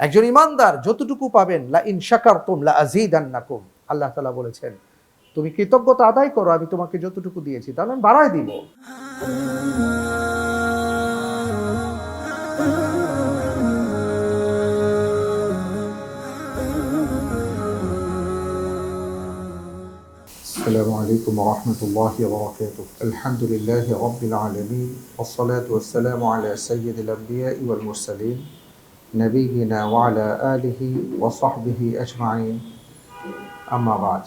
একজন ইমানদার যতটুকু পাবেন লা ইন শাকারতুম লা আযীদান্নাকুম আল্লাহ তাআলা বলেছেন তুমি কৃতজ্ঞতা আদায় করো আমি তোমাকে যতটুকু দিয়েছি তাহলে আমি বাড়ায় দিব السلام عليكم ورحمة الله وبركاته الحمد لله رب العالمين والصلاة والسلام على سيد الأنبياء والمرسلين نبينا وعلى آله وصحبه أجمعين أما بعد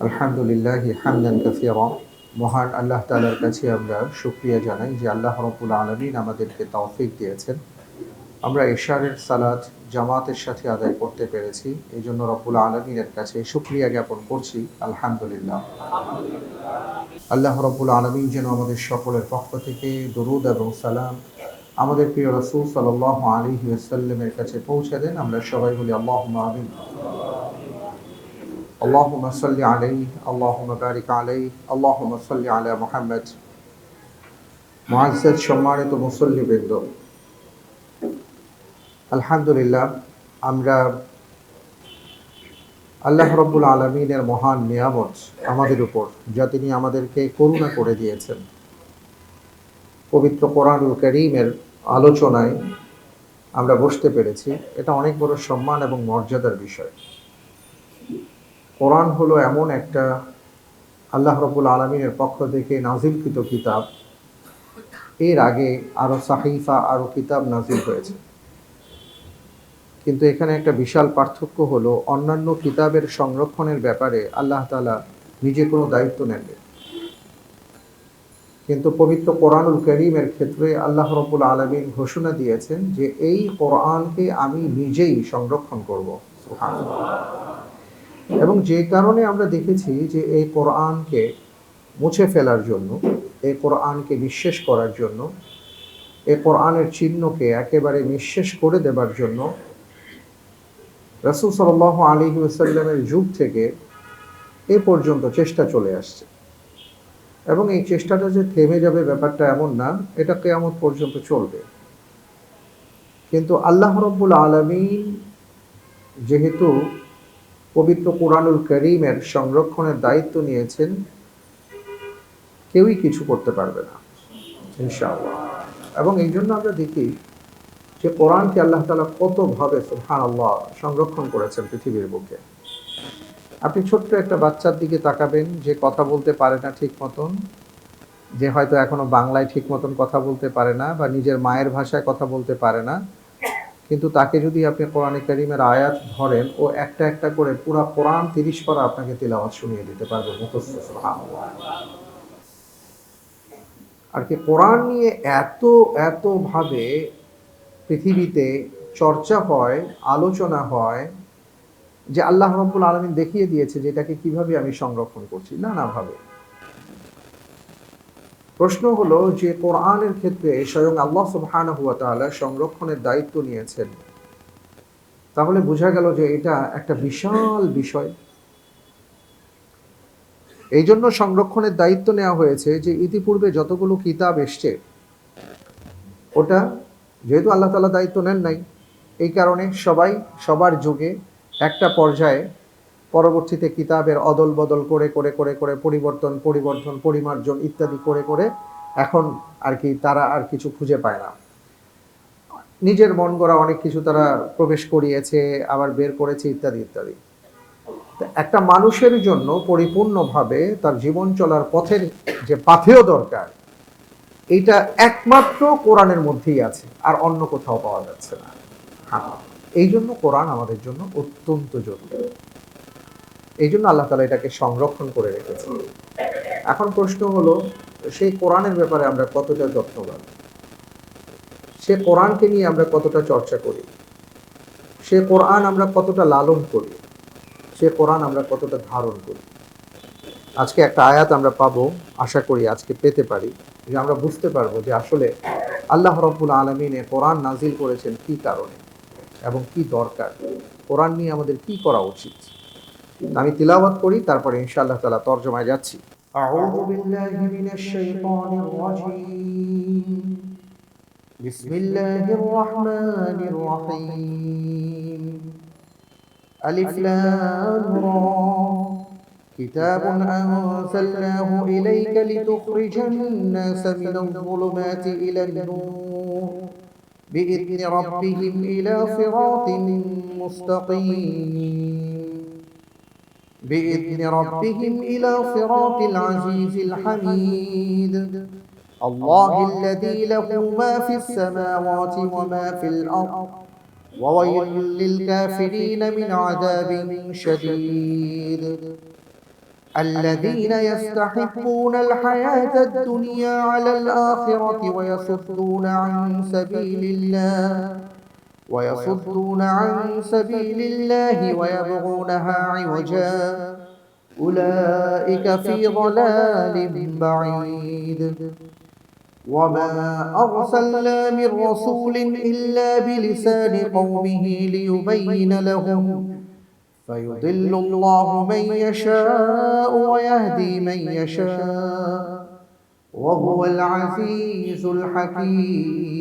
الحمد لله حمدا كثيرا মহান আল্লাহ তাআলার কাছে আমরা শুকরিয়া জানাই যে আল্লাহ রব্বুল আলমিন আমাদেরকে তৌফিক দিয়েছেন আমরা এশারের সালাত জামাতের সাথে আদায় করতে পেরেছি এই জন্য রব্বুল আলমিনের কাছে শুক্রিয়া জ্ঞাপন করছি আলহামদুলিল্লাহ আল্লাহ রব্বুল আলমিন যেন আমাদের সকলের পক্ষ থেকে দরুদ এবং সালাম আমাদের প্রিয় রসুল সাল্লাহ আলী ওয়াসাল্লামের কাছে পৌঁছে দেন আমরা সবাই বলি আল্লাহ আমিন اللهم صل عليه اللهم بارك عليه اللهم صل على محمد মুআজ্জাজ সম্মানিত মুসল্লিবৃন্দ আলহামদুলিল্লাহ আমরা আল্লাহ রব্বুল আলমিনের মহান নিয়ামত আমাদের উপর যা তিনি আমাদেরকে করুণা করে দিয়েছেন পবিত্র কোরআনুল করিমের আলোচনায় আমরা বসতে পেরেছি। এটা অনেক বড় সম্মান এবং মর্যাদার বিষয়। কোরআন হলো এমন একটা আল্লাহ রবুল আলমিনের পক্ষ থেকে নাজিলকৃত কিতাব। এর আগে আরও সাহিফা আরও কিতাব নাজিল হয়েছে। কিন্তু এখানে একটা বিশাল পার্থক্য হলো, অন্যান্য কিতাবের সংরক্ষণের ব্যাপারে আল্লাহ তালা নিজে কোনো দায়িত্ব নেননি। কিন্তু পবিত্র কোরআনুল করিমের ক্ষেত্রে আল্লাহ রবুল আলমিন ঘোষণা দিয়েছেন যে এই কোরআনকে আমি নিজেই সংরক্ষণ করব। এবং যে কারণে আমরা দেখেছি যে এই কোরআনকে মুছে ফেলার জন্য, এই কোরআনকে নিঃশেষ করার জন্য এই কোরআনের চিহ্নকে একেবারে নিঃশেষ করে দেবার জন্য রসুল সাল আলী ওসাল্লামের যুগ থেকে এ পর্যন্ত চেষ্টা চলে আসছে। এবং এই চেষ্টাটা যে থেমে যাবে ব্যাপারটা এমন না, এটা কেয়ামত পর্যন্ত চলবে। কিন্তু আল্লাহ রব্বুল আলমিন যেহেতু পবিত্র কোরআনুল করিমের সংরক্ষণের দায়িত্ব নিয়েছেন, কেউই কিছু করতে পারবে না, ইনশাআল্লাহ। এবং এই জন্য আমরা দেখি যে কোরআনকে আল্লাহ তালা কতভাবে সুহান আল্লাহ সংরক্ষণ করেছেন পৃথিবীর বুকে। আপনি ছোট্ট একটা বাচ্চার দিকে তাকাবেন, যে কথা বলতে পারে না ঠিক মতন, যে হয়তো এখনও বাংলায় ঠিক মতন কথা বলতে পারে না বা নিজের মায়ের ভাষায় কথা বলতে পারে না। কিন্তু তাকে যদি আপনি কোরআনে করিমের আয়াত ধরেন, ও একটা একটা করে পুরো কোরআন তিরিশ পারা আপনাকে তিলাওয়াত শুনিয়ে দিতে পারবে আর কি কোরআন নিয়ে এত এতভাবে পৃথিবীতে চর্চা হয়, আলোচনা হয় যে আল্লাহ রব্বুল আলমিন দেখিয়ে দিয়েছে যে এটাকে কীভাবে আমি সংরক্ষণ করছি। নানাভাবে প্রশ্ন হলো যে কোরআনের ক্ষেত্রে স্বয়ং আল্লাহ সুবহান হুয়া তাআলা সংরক্ষণের দায়িত্ব নিয়েছেন। তাহলে বোঝা গেল যে এটা একটা বিশাল বিষয়। এই জন্য সংরক্ষণের দায়িত্ব নেওয়া হয়েছে যে ইতিপূর্বে যতগুলো কিতাব এসছে, ওটা যেহেতু আল্লাহ তালা দায়িত্ব নেন নাই, এই কারণে সবাই সবার যুগে একটা পর্যায়ে পরবর্তীতে কিতাবের অদল বদল করে করে করে করে পরিবর্তন পরিবর্তন পরিমার্জন ইত্যাদি করে করে এখন আর কি তারা আর কিছু খুঁজে পায় না। নিজের মন গড়া অনেক কিছু তারা প্রবেশ করিয়েছে, আবার বের করেছে ইত্যাদি ইত্যাদি। একটা মানুষের জন্য পরিপূর্ণভাবে তার জীবন চলার পথের যে পাথেও দরকার, এইটা একমাত্র কোরআনের মধ্যেই আছে, আর অন্য কোথাও পাওয়া যাচ্ছে না। হ্যাঁ। এই জন্য কোরআন আমাদের জন্য অত্যন্ত জরুরি। এই জন্য আল্লাহ তালা এটাকে সংরক্ষণ করে রেখেছে এখন প্রশ্ন হলো, সেই কোরআনের ব্যাপারে আমরা কতটা যত্নবান? সে কোরআনকে নিয়ে আমরা কতটা চর্চা করি? সে কোরআন আমরা কতটা লালন করি? সে কোরআন আমরা কতটা ধারণ করি? আজকে একটা আয়াত আমরা পাবো, আশা করি আজকে পেতে পারি, যে আমরা বুঝতে পারব যে আসলে আল্লাহ রব্বুল আলমিনে কোরআন নাজিল করেছেন কি কারণে? এবং কি দরকার কোরআন নিয়ে আমাদের কি করা উচিত আমি তিলাওয়াত করি তারপরে ইনশাআল্লাহ তালা তর্জমায় যাচ্ছি أعوذ بالله من الشيطان الرجيم بسم الله الرحمن الرحيم ألف لام را كتاب أنزلناه إليك لتخرج الناس من الظلمات إلى النور بإذن ربهم إلى صراط مستقيم. بإذن ربهم إلى صراط العزيز الحميد. الله الذي له ما في السماوات وما في الأرض. وويل للكافرين من عذاب شديد. الذين يستحبون الحياة الدنيا على الآخرة ويصدون عن سبيل الله ويصدون عن سبيل الله ويبغونها عوجا. أولئك في ضلال بعيد. وما أرسلنا من رسول إلا بلسان قومه ليبين لهم فيضل الله من يشاء ويهدي من يشاء وهو العزيز الحكيم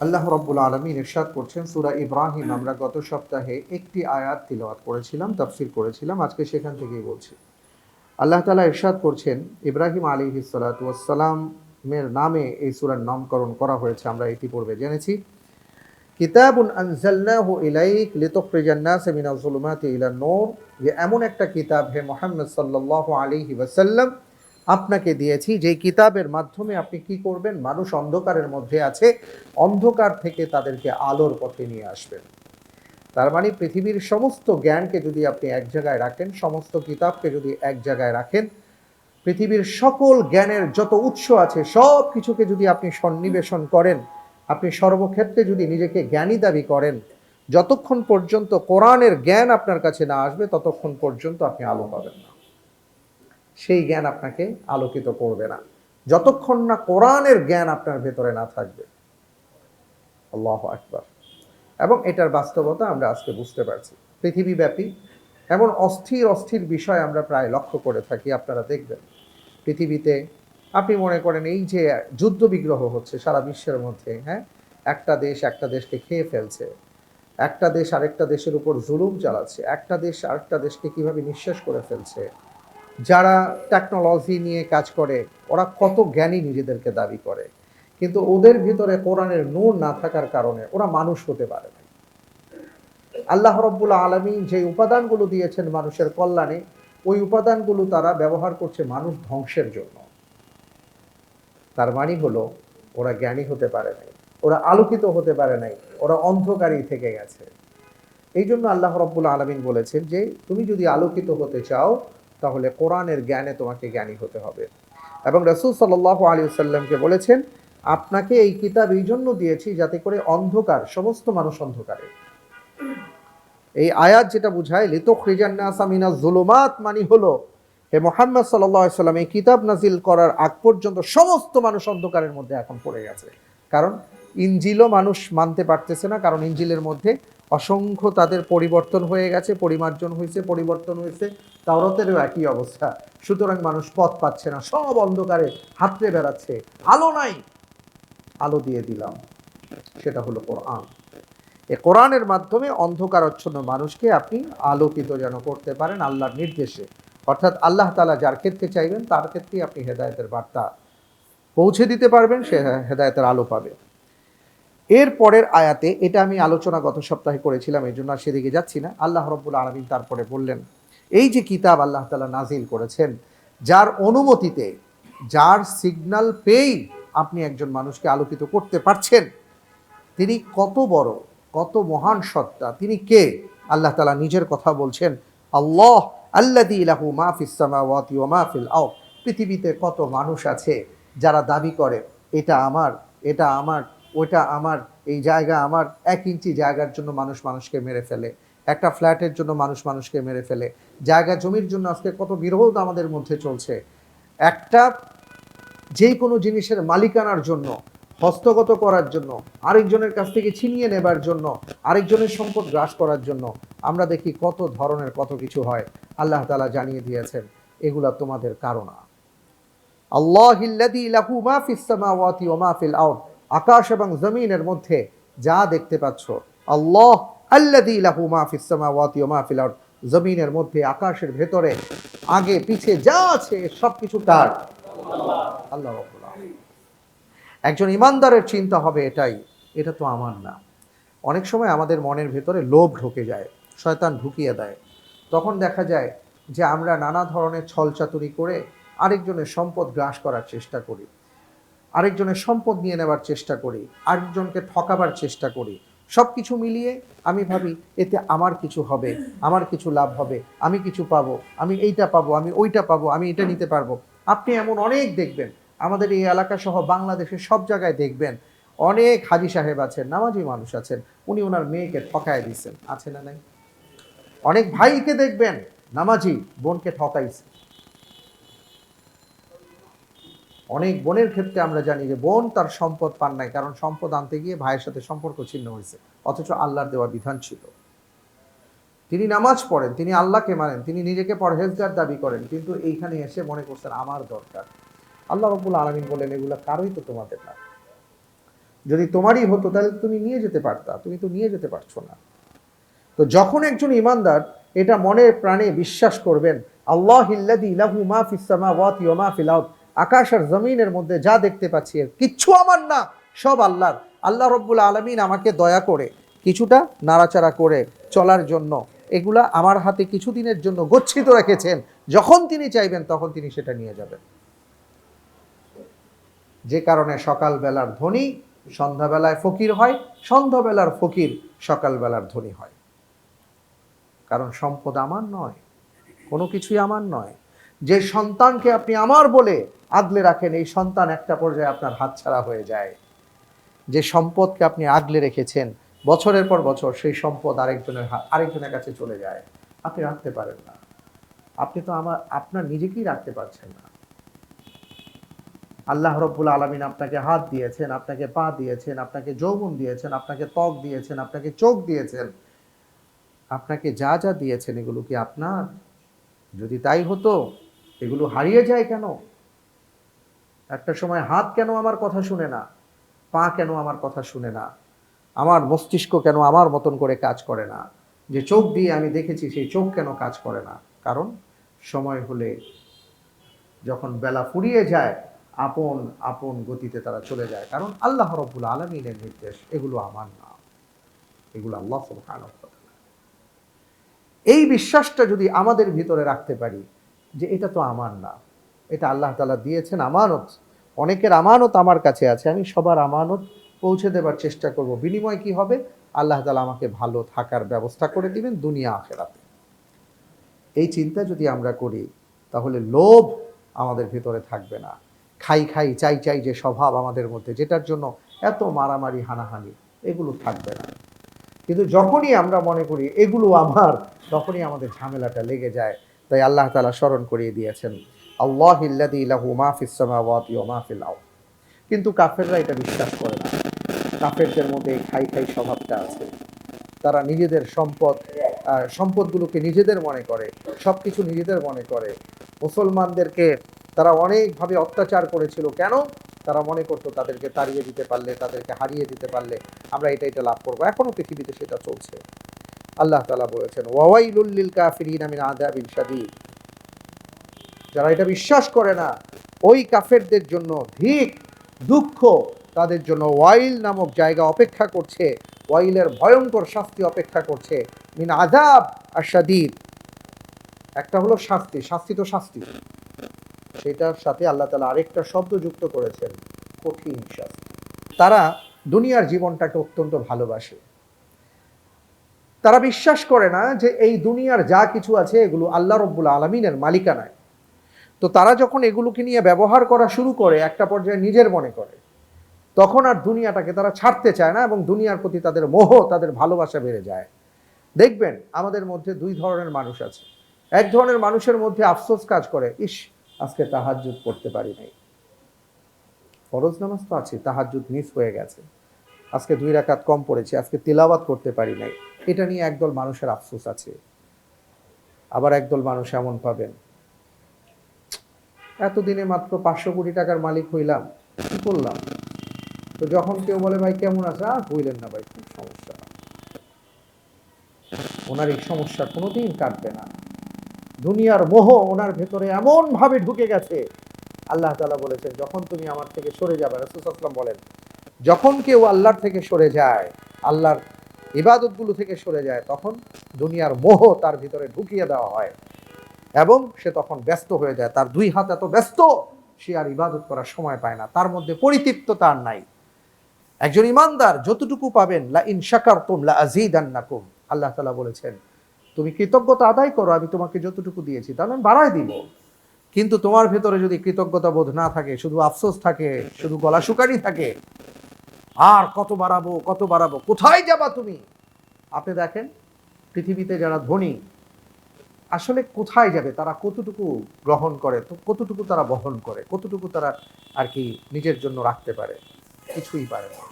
আল্লাহ রব্বুল আলমিন ইরশাদ করছেন সুরা ইব্রাহিম আমরা গত সপ্তাহে একটি আয়াত তিলাওয়াত করেছিলাম তাফসির করেছিলাম আজকে সেখান থেকেই বলছি আল্লাহ তালা ইরশাদ করছেন ইব্রাহিম আলী সালাতামের নামে এই সুরার নামকরণ করা হয়েছে আমরা ইতিপূর্বে জেনেছি কিতাবুন আনজালনাহু ইলাইক লিতুখরিজান নাস মিনাজ যুলুমাতি ইলান নূর। যে এমন একটা কিতাব হে মুহাম্মদ সাল্লাল্লাহু আলাইহি ওয়াসাল্লাম আপনাকে দিয়েছি যে কিতাবের মাধ্যমে আপনি কি করবেন? মানুষ অন্ধকারের মধ্যে আছে, অন্ধকার থেকে তাদেরকে আলোর পথে নিয়ে আসবেন। তার মানে পৃথিবীর সমস্ত জ্ঞানকে যদি আপনি এক জায়গায় রাখেন, সমস্ত কিতাবকে যদি এক জায়গায় রাখেন, পৃথিবীর সকল জ্ঞানের যত উৎস আছে সব কিছুকে যদি আপনি সন্নিবেশন করেন আপনি সর্বক্ষেত্রে যদি নিজেকে জ্ঞানী দাবি করেন, যতক্ষণ পর্যন্ত কোরআনের জ্ঞান আপনার কাছে না আসবে, ততক্ষণ পর্যন্ত আপনি আলো পাবেন না। সেই জ্ঞান আপনাকে আলোকিত করবে না। যতক্ষণ না কোরআনের জ্ঞান আপনার ভেতরে না থাকবে। আল্লাহ আকবার। এবং এটার বাস্তবতা আমরা আজকে বুঝতে পারছি। পৃথিবীব্যাপী এমন অস্থির অস্থির বিষয় আমরা প্রায় লক্ষ্য করে থাকি, আপনারা দেখবেন। পৃথিবীতে আপনি মনে করেন এই যে যুদ্ধ বিগ্রহ হচ্ছে সারা বিশ্বের মধ্যে হ্যাঁ? একটা দেশ একটা দেশকে খেয়ে ফেলছে, একটা দেশ আরেকটা দেশের উপর জুলুম চালাচ্ছে, একটা দেশ আরেকটা দেশকে কীভাবে নিঃশেষ করে ফেলছে। যারা টেকনোলজি নিয়ে কাজ করে, ওরা কত জ্ঞানী নিজেদেরকে দাবি করে। কিন্তু ওদের ভিতরে কোরআনের নূর না থাকার কারণে ওরা মানুষ হতে পারে না। আল্লাহ রব্বুল আলমী যে উপাদানগুলো দিয়েছেন মানুষের কল্যাণে, ওই উপাদানগুলো তারা ব্যবহার করছে মানুষ ধ্বংসের জন্য। তার মানে হলো, ওরা জ্ঞানী হতে পারে নাই, ওরা আলোকিত হতে পারে নাই, ওরা অন্ধকারই থেকে গেছে। এই জন্য আল্লাহ রব্বুল আলমিন বলেছেন যে, তুমি যদি আলোকিত হতে চাও, তাহলে কোরআনের জ্ঞানে তোমাকে জ্ঞানী হতে হবে। এবং রসুল সাল আলী সাল্লামকে বলেছেন, আপনাকে এই কিতাব এই জন্য দিয়েছি যাতে করে অন্ধকার, সমস্ত মানুষ অন্ধকারে। এই আয়াত যেটা বুঝায় লিতক রিজান্নাসামিনা জুলুমাত মানি হলো হে মোহাম্মদ সাল্লাম এই কিতাব নাজিল করার আগ পর্যন্ত সমস্ত মানুষ অন্ধকারের মধ্যে এখন পড়ে গেছে। কারণ ইঞ্জিলও মানুষ মানতে পারতেছে না, কারণ ইঞ্জিলের মধ্যে অসংখ্য তাদের পরিবর্তন হয়ে গেছে, পরিমার্জন হয়েছে, পরিবর্তন হয়েছে, তাওরতেরও একই অবস্থা। সুতরাং মানুষ পথ পাচ্ছে না, সব অন্ধকারে হাতড়ে বেড়াচ্ছে। আলো নাই, আলো দিয়ে দিলাম। সেটা হলো কোরআন। এ কোরআনের মাধ্যমে অন্ধকারচ্ছন্ন মানুষকে আপনি আলোকিত যেন করতে পারেন আল্লাহর নির্দেশে। অর্থাৎ আল্লাহ তালা যার ক্ষেত্রে চাইবেন, তার ক্ষেত্রেই আপনি হেদায়তের বার্তা পৌঁছে দিতে পারবেন, সে হেদায়তের আলো পাবে। এর পরের আয়াতে, এটা আমি আলোচনা গত সপ্তাহে করেছিলাম এই জন্য আর সেদিকে যাচ্ছি না। আল্লাহ রব্বুল আলমিন তারপরে বললেন, এই যে কিতাব আল্লাহ তালা নাজিল করেছেন, যার অনুমতিতে, যার সিগন্যাল পেয়েই আপনি একজন মানুষকে আলোকিত করতে পারছেন, তিনি কত বড়, কত মহান সত্তা, তিনি কে? আল্লাহ তালা নিজের কথা বলছেন, আল্লাহ আল্লাদি ইলাহু মাহফিস সামাওয়াতি ও মাহফিল আও পৃথিবীতে কত মানুষ আছে যারা দাবি করে, এটা আমার এটা আমার ওটা আমার, এই জায়গা আমার। এক ইঞ্চি জায়গার জন্য মানুষ মানুষকে মেরে ফেলে, একটা ফ্ল্যাটের জন্য মানুষ মানুষকে মেরে ফেলে। জায়গা, জমির জন্য আজকে কত বিরোধ আমাদের মধ্যে চলছে। একটা যে কোনো জিনিসের মালিকানার জন্য হস্তগত করার জন্য, আরেকজনের কাছ থেকে ছিনিয়ে নেবার জন্য, আরেকজনের সম্পদ গ্রাস করার জন্য আমরা দেখি কত ধরনের কত কিছু হয়। আল্লাহ তালা জানিয়ে দিয়েছেন, এগুলা তোমাদের কারণা। লাহু মা ফিস সামাওয়াতি ওয়া মা ফিল আকাশ এবং জমিনের মধ্যে যা দেখতে পাচ্ছ, আল্লাহ আল্লাযী লাহু মা ফিস সামাওয়াতি ওয়া মা ফিল আরদ, জমিনের মধ্যে, আকাশের ভেতরে, আগে, পিছে যা আছে সবকিছু তার। আল্লাহ একজন ইমানদারের চিন্তা হবে এটাই, এটা তো আমার না। অনেক সময় আমাদের মনের ভেতরে লোভ ঢুকে যায়, শয়তান ঢুকিয়ে দেয়। তখন দেখা যায় যে আমরা নানা ধরনের ছলচাতুরি করে আরেকজনের সম্পদ গ্রাস করার চেষ্টা করি, আরেকজনের সম্পদ নিয়ে নেবার চেষ্টা করি, আরেকজনকে ঠকাবার চেষ্টা করি। সব কিছু মিলিয়ে আমি ভাবি, এতে আমার কিছু হবে, আমার কিছু লাভ হবে, আমি কিছু পাবো, আমি এইটা পাবো, আমি ওইটা পাবো, আমি এটা নিতে পারব। আপনি এমন অনেক দেখবেন আমাদের এই এলাকা সহ বাংলাদেশের সব জায়গায় দেখবেন অনেক হাজি সাহেব আছেন, নামাজি মানুষ আছেন, উনি ওনার মেয়েকে ঠকায় দিচ্ছেন আছে না নাই? অনেক ভাইকে দেখবেন, নামাজি বোনকে ঠকাইছে। অনেক বোনের ক্ষেত্রে আমরা জানি যে বোন তার সম্পদ পান নাই, কারণ সম্পদ আনতে গিয়ে ভাইয়ের সাথে সম্পর্ক ছিন্ন হয়েছে, অথচ আল্লাহর দেওয়া বিধান ছিল। তিনি নামাজ পড়েন, তিনি আল্লাহকে মানেন, তিনি নিজেকে পরহেজগার দাবি করেন, কিন্তু এইখানে এসে মনে করছেন, আমার দরকার। আল্লাহ রব্বুল আলমিন বলেন, এগুলো কারোই তো তোমাদের না। যদি তোমারই হতো, তাহলে তুমি নিয়ে যেতে পারতা, তুমি তো নিয়ে যেতে পারছ না। তো যখন একজন ইমানদার এটা মনে প্রাণে বিশ্বাস করবেন, আল্লাহ ইল্লাদি মা ফিস সামাওয়াতি ওয়া মা আকাশ আর জমিনের মধ্যে যা দেখতে পাচ্ছি, এর কিচ্ছু আমার না, সব আল্লাহর। আল্লাহ রব্বুল আলমিন আমাকে দয়া করে কিছুটা নাড়াচাড়া করে চলার জন্য এগুলা আমার হাতে কিছুদিনের জন্য গচ্ছিত রেখেছেন। যখন তিনি চাইবেন, তখন তিনি সেটা নিয়ে যাবেন। যে কারণে সকালবেলার ধনী সন্ধ্যাবেলায় ফকির হয়, সন্ধ্যাবেলার ফকির সকালবেলার ধনী হয়। কারণ সম্পদ আমার নয়, কোনো কিছুই আমার নয়। যে সন্তানকে আপনি আমার বলে আগলে রাখেন, এই সন্তান একটা পর্যায়ে আপনার হাতছাড়া হয়ে যায়। যে সম্পদকে আপনি আগলে রেখেছেন, বছরের পর বছর সেই সম্পদ আরেকজনের আরেকজনের কাছে চলে যায়। আপনি রাখতে পারেন না। আপনি তো আমার, আপনার নিজেকেই রাখতে পারছেন না। আল্লাহ রব্বুল আলমিন আপনাকে হাত দিয়েছেন, আপনাকে পা দিয়েছেন, আপনাকে যৌবন দিয়েছেন, আপনাকে ত্বক দিয়েছেন, আপনাকে চোখ দিয়েছেন। আপনাকে যা যা দিয়েছেন এগুলো কি আপনার? যদি তাই হতো, এগুলো হারিয়ে যায় কেন? একটা সময় হাত কেন আমার কথা শুনে না? পা কেন আমার কথা শুনে না? আমার মস্তিষ্ক কেন আমার মতন করে কাজ করে না? যে চোখ দিয়ে আমি দেখেছি, সেই চোখ কেন কাজ করে না? কারণ সময় হলে যখন বেলা ফুরিয়ে যায় আপন আপন গতিতে তারা চলে যায়। কারণ আল্লাহ রব্বুল আলমিনের নির্দেশ, এগুলো আমার না। এগুলো আল্লাহ এই বিশ্বাসটা যদি আমাদের ভিতরে রাখতে পারি, যে এটা তো আমার না, এটা আল্লাহ তালা দিয়েছেন আমানত, অনেকের আমানত আমার কাছে আছে, আমি সবার আমানত পৌঁছে দেবার চেষ্টা করব। বিনিময় কি হবে? আল্লাহ তালা আমাকে ভালো থাকার ব্যবস্থা করে দিবেন দুনিয়া আখেরাতে। এই চিন্তা যদি আমরা করি, তাহলে লোভ আমাদের ভিতরে থাকবে না। খাই খাই, চাই চাই যে স্বভাব আমাদের মধ্যে, যেটার জন্য এত মারামারি, হানাহানি, এগুলো থাকবে না। কিন্তু যখনই আমরা মনে করি এগুলো আমার, তখনই আমাদের ঝামেলাটা লেগে যায়। তাই আল্লাহ তালা স্মরণ করিয়ে দিয়েছেন, আল্লাহ ইল্লাদি ইলাহু মা ফিস সামাওয়াতি ওয়া মা ফিল আরদ। কিন্তু কাফেররা এটা বিশ্বাস করে না। কাফেরদের মধ্যে খাই খাই স্বভাবটা আছে। তারা নিজেদের সম্পদ সম্পদগুলোকে নিজেদের মনে করে সব কিছু নিজেদের মনে করে। মুসলমানদেরকে তারা অনেকভাবে অত্যাচার করেছিল। কেন? তারা মনে করতো তাদেরকে তাড়িয়ে দিতে পারলে, তাদেরকে হারিয়ে দিতে পারলে আমরা এটা এটা লাভ করব। এখনও পৃথিবীতে সেটা চলছে। আল্লাহ তালা বলেছেন ওয়াইলুল্লিল কাফিরিন মিন আযাবিন শাদীদ। যারা এটা বিশ্বাস করে না, ওই কাফেরদের জন্য ধিক দুঃখ তাদের জন্য ওয়াইল নামক জায়গা অপেক্ষা করছে। ওয়াইলের ভয়ঙ্কর শাস্তি অপেক্ষা করছে। মিন আজাব আর শাদীদ একটা হলো শাস্তি শাস্তি তো শাস্তি। সেটার সাথে আল্লাহ তালা আরেকটা শব্দ যুক্ত করেছেন, কঠিন শাস্তি। তারা দুনিয়ার জীবনটাকে অত্যন্ত ভালোবাসে। তারা বিশ্বাস করে না যে এই দুনিয়ার যা কিছু আছে এগুলো আল্লাহ রব্বুল আলমিনের মালিকানায়। তো তারা যখন এগুলোকে নিয়ে ব্যবহার করা শুরু করে, একটা পর্যায়ে নিজের মনে করে, তখন আর দুনিয়াটাকে তারা ছাড়তে চায় না এবং দুনিয়ার প্রতি তাদের মোহ, তাদের ভালোবাসা বেড়ে যায়। দেখবেন, আমাদের মধ্যে দুই ধরনের মানুষ আছে। এক ধরনের মানুষের মধ্যে আফসোস কাজ করে, ইস আজকে তাহাজ্জুদ করতে পারি নাই। ফরজ নামাজ তো আছে, তাহাজ্জুদ মিস হয়ে গেছে। আজকে দুই রাকাত কম পড়েছে, আজকে তিলাওয়াত করতে পারি নাই। এটা নিয়ে একদল মানুষের আফসোস আছে। আবার একদল মানুষ এমন পাবেন, এতদিনে মাত্র পাঁচশো কোটি টাকার মালিক হইলাম, কি করলাম? তো যখন কেউ বলে, ভাই, কেমন আছে? আর বললেন না ভাই, খুব সমস্যা। ওনার এই সমস্যা কোনোদিন কাটবে না। দুনিয়ার মোহ ওনার ভেতরে এমন ভাবে ঢুকে গেছে। আল্লাহ তালা বলেছেন, যখন তুমি আমার থেকে সরে যাবে রাসূলুল্লাহ বলেন, যখন কেউ আল্লাহর থেকে সরে যায়, আল্লাহর ইবাদতগুলো থেকে সরে যায়, তখন দুনিয়ার মোহ তার ভিতরে ঢুকিয়ে দেওয়া হয় এবং সে তখন ব্যস্ত হয়ে যায়। তার দুই হাত এত ব্যস্ত, সে আর ইবাদত করার সময় পায় না। তার মধ্যে পরিতৃপ্ত তার নাই। একজন ইমানদার যতটুকু পাবেন, লা ইন শাকারতুম লা আযীদান্নাকুম। আল্লাহ তাআলা বলেছেন তুমি কৃতজ্ঞতা আদায় করো, আমি তোমাকে যতটুকু দিয়েছি, তাহলে আমি বাড়ায় দিব। কিন্তু তোমার ভেতরে যদি কৃতজ্ঞতা বোধ না থাকে, শুধু আফসোস থাকে, শুধু গলা শুকানি থাকে, আর কত বাড়াবো কত বাড়াবো, কোথায় যাবা তুমি? আপনি দেখেন, পৃথিবীতে যারা ধনী, আসলে কোথায় যাবে, তারা কতটুকু গ্রহণ করে, তো কতটুকু তারা বহন করে, কতটুকু তারা আর কি নিজের জন্য রাখতে পারে, কিছুই পারে না।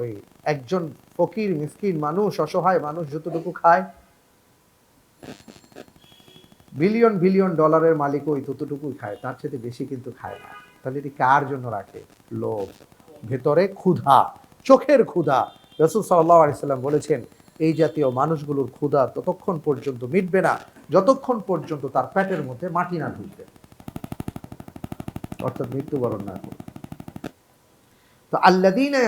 ওই একজন ফকির, মিসকিন মানুষ, অসহায় মানুষ যতটুকু খায় বিলিয়ন বিলিয়ন ডলারের মালিক ওই ততটুকুই খায়, তার চেয়ে বেশি কিন্তু খায় না। তাহলে এটি কার জন্য রাখে? লোভ। ভেতরে ক্ষুধা, চোখের ক্ষুধা। রসুল সাল্লাহ আলিয়াল্লাম বলেছেন, এই জাতীয় মানুষগুলোর ক্ষুধা ততক্ষণ পর্যন্ত মিটবে না, যতক্ষণ পর্যন্ত তার পেটের মধ্যে মাটি না ঢুকবে। অর্থাৎ মৃত্যুবরণ না করবে। তো আল্লাদিনা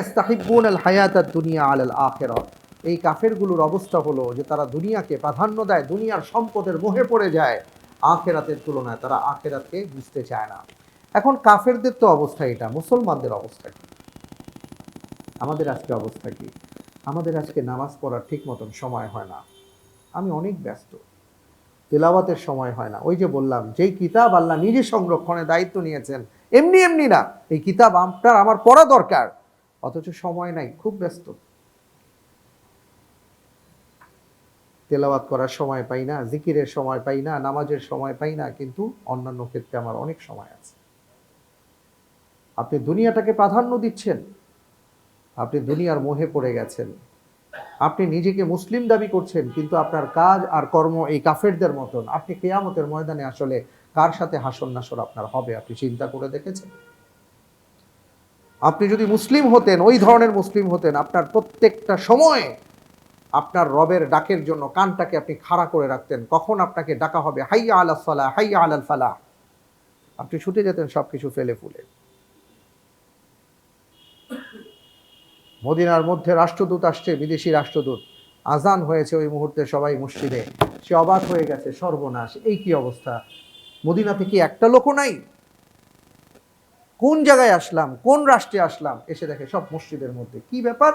আল হায়াত দুনিয়া আলাল আখিরাত এই কাফেরগুলোর অবস্থা হলো যে তারা দুনিয়াকে প্রাধান্য দেয়, দুনিয়ার সম্পদের মোহে পড়ে যায়, আখেরাতের তুলনায় তারা আখেরাতকে বুঝতে চায় না। এখন কাফেরদের তো অবস্থা এটা, মুসলমানদের অবস্থা কি? আমাদের আজকে অবস্থা কি? আমাদের আজকে নামাজ পড়ার ঠিক মতন সময় হয় না। আমি অনেক ব্যস্ত। তেলাওয়াতের সময় হয় না। ওই যে বললাম, যেই কিতাব আল্লাহ নিজে সংরক্ষণে দায়িত্ব নিয়েছেন, এমনি এমনি না। এই কিতাব আপনার, আমার পড়া দরকার। অথচ সময় নাই, খুব ব্যস্ত। তেলাওয়াত করার সময় পাই না, জিকিরের সময় পাই না, নামাজের সময় পাই না, কিন্তু অন্যান্য ক্ষেত্রে আমার অনেক সময় আছে। আপনি দুনিয়াটাকে প্রাধান্য দিচ্ছেন, আপনি দুনিয়ার মোহে পড়ে গেছেন, আপনি নিজেকে মুসলিম দাবি করছেন, কিন্তু আপনার কাজ আর কর্ম এই কাফেরদের মতন, আপনি কেয়ামতের ময়দানে আসলে কার সাথে হাসন নাসর আপনার হবে, আপনি চিন্তা করে দেখেছেন? আপনি যদি মুসলিম হতেন, ওই ধরনের মুসলিম হতেন, আপনার প্রত্যেকটা সময়ে আপনার রবের ডাকের জন্য কানটাকে আপনি খাড়া করে রাখতেন। কখন আপনাকে ডাকা হবে? হাইয়া আলাল ফালা হাইয়া আলাল ফালা আপনি ছুটে যেতেন সব কিছু ফেলে ফুলে। মদিনার মধ্যে রাষ্ট্রদূত আসছে, বিদেশি রাষ্ট্রদূত। আজান হয়েছে ওই মুহূর্তে সবাই মসজিদে। সে অবাক হয়ে গেছে, সর্বনাশ। এই কি অবস্থা? মদিনাতে কি একটা লোকও নাই? কোন জায়গায় আসলাম? কোন রাষ্ট্রে আসলাম? এসে দেখে সব মসজিদের মধ্যে। কি ব্যাপার?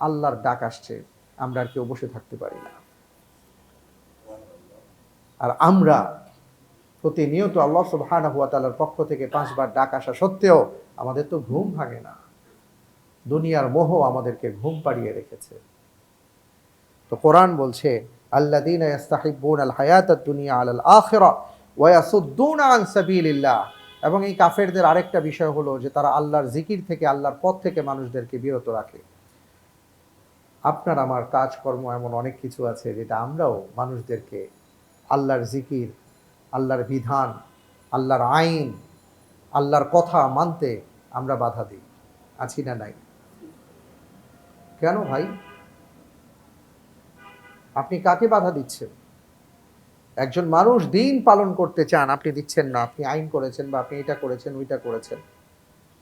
আল্লাহর ডাক আসছে। আমরা আর কেউ বসে থাকতে পারি না। আর আমরা প্রতিনিয়ত আল্লাহ সুবহানাহু ওয়া তাআলার পক্ষ থেকে পাঁচবার ডাক আসা সত্ত্বেও আমাদের তো ঘুম ভাঙে না। দুনিয়ার মোহ আমাদেরকে ঘুম পাড়িয়ে রেখেছে। তো কোরআন বলছে, আল্লাযীনা ইস্তাহিব্বুন আল হায়াত দুনিয়া আলাল আখিরা ওয়া ইয়াসুদ্দুনা আন সাবিলিল্লাহ। এবং এই কাফেরদের আরেকটা বিষয় হলো যে তারা আল্লাহর জিকির থেকে, আল্লাহর পথ থেকে মানুষদেরকে বিরত রাখে। আপনার আমার কাজকর্ম এমন অনেক কিছু আছে যেটা আমরাও মানুষদেরকে আল্লাহর জিকির, আল্লাহর বিধান, আল্লাহর আইন, আল্লাহর কথা মানতে আমরা বাধা দিই। আছি না নাই? কেন ভাই? আপনি কাকে বাধা দিচ্ছেন? একজন মানুষ দিন পালন করতে চান, আপনি দিচ্ছেন না। আপনি আইন করেছেন বা আপনি এটা করেছেন, ওইটা করেছেন।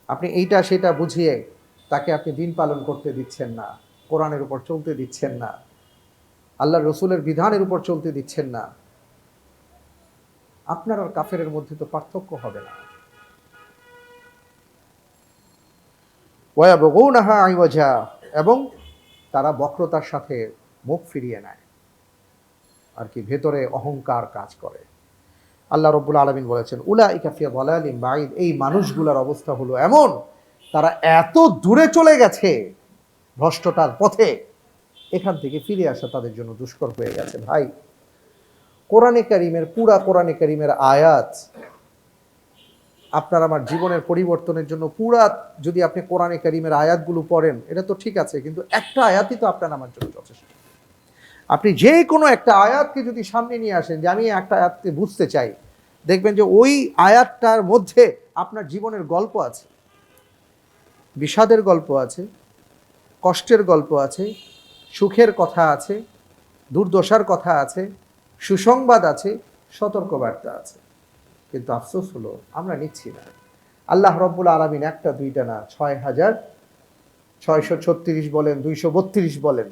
আপনি এইটা, সেটা বুঝিয়ে তাকে আপনি দিন পালন করতে দিচ্ছেন না। কোরআনের উপর চলতে দিচ্ছেন না। আল্লাহ রসুলের বিধানের উপর চলতে দিচ্ছেন না। আপনার আর কাফেরের মধ্যে তো পার্থক্য হবে না। আইওয়াজা, এবং তারা বক্রতার সাথে মুখ ফিরিয়ে নেয়। আর কি, ভেতরে অহংকার কাজ করে। আল্লাহ রব্বুল আলমিন বলেছেন উলা ইকাফিয়া বলালিম বাইদ এই মানুষগুলোর অবস্থা হলো এমন, তারা এত দূরে চলে গেছে ভ্রষ্টতার পথে এখান থেকে ফিরে আসা তাদের জন্য দুষ্কর হয়ে গেছে। ভাই, কোরআনে কারিমের, পুরা কোরআনে কারিমের আয়াত আপনার আমার জীবনের পরিবর্তনের জন্য পুরা যদি আপনি কোরআনে কারিমের আয়াতগুলো পড়েন, এটা তো ঠিক আছে, কিন্তু একটা আয়াতই তো আপনার আমার জন্য যথেষ্ট। আপনি যে কোনো একটা আয়াতকে যদি সামনে নিয়ে আসেন, যে আমি একটা আয়াতকে বুঝতে চাই, দেখবেন যে ওই আয়াতটার মধ্যে আপনার জীবনের গল্প আছে, বিষাদের গল্প আছে কষ্টের গল্প আছে, সুখের কথা আছে, দুর্দশার কথা আছে, সুসংবাদ আছে, সতর্কবার্তা আছে। কিন্তু আফসোস হলো, আমরা নিচ্ছি না। আল্লাহ রব্বুল আলমিন একটা, দুইটা না, ছয় হাজার ছয়শো ছত্রিশ বলেন, দুইশো বত্রিশ বলেন।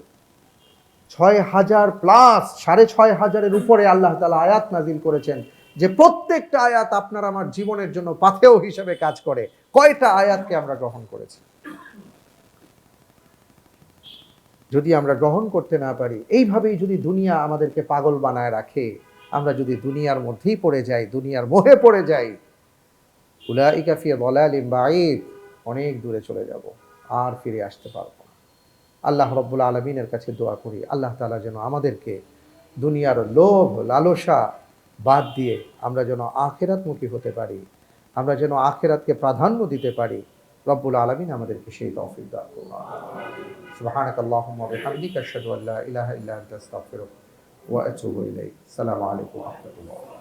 ছয় হাজার প্লাস, সাড়ে ছয় হাজারের উপরে আল্লাহ তালা আয়াত নাজিল করেছেন যে প্রত্যেকটা আয়াত আপনার আমার জীবনের জন্য পাথেও হিসেবে কাজ করে। কয়টা আয়াতকে আমরা গ্রহণ করেছি? যদি আমরা গ্রহণ করতে না পারি, এইভাবেই যদি দুনিয়া আমাদেরকে পাগল বানায় রাখে, আমরা যদি দুনিয়ার মধ্যেই পড়ে যাই, দুনিয়ার মোহে পড়ে যাই, উলাইকা ফি দলালিম বাঈদ, অনেক দূরে চলে যাব, আর ফিরে আসতে পারব আল্লাহ রব্বুল আলমিনের কাছে দোয়া করি, আল্লাহ তাআলা যেন আমাদেরকে দুনিয়ার লোভ, লালসা বাদ দিয়ে আমরা যেন আখেরাতমুখী হতে পারি, আমরা যেন আখেরাতকে প্রাধান্য দিতে পারি رب العالمين أمر الكشيد في الدار سبحانك اللهم وبحمدك اشهد ان لا اله الا انت استغفرك واتوب اليك السلام عليكم ورحمه الله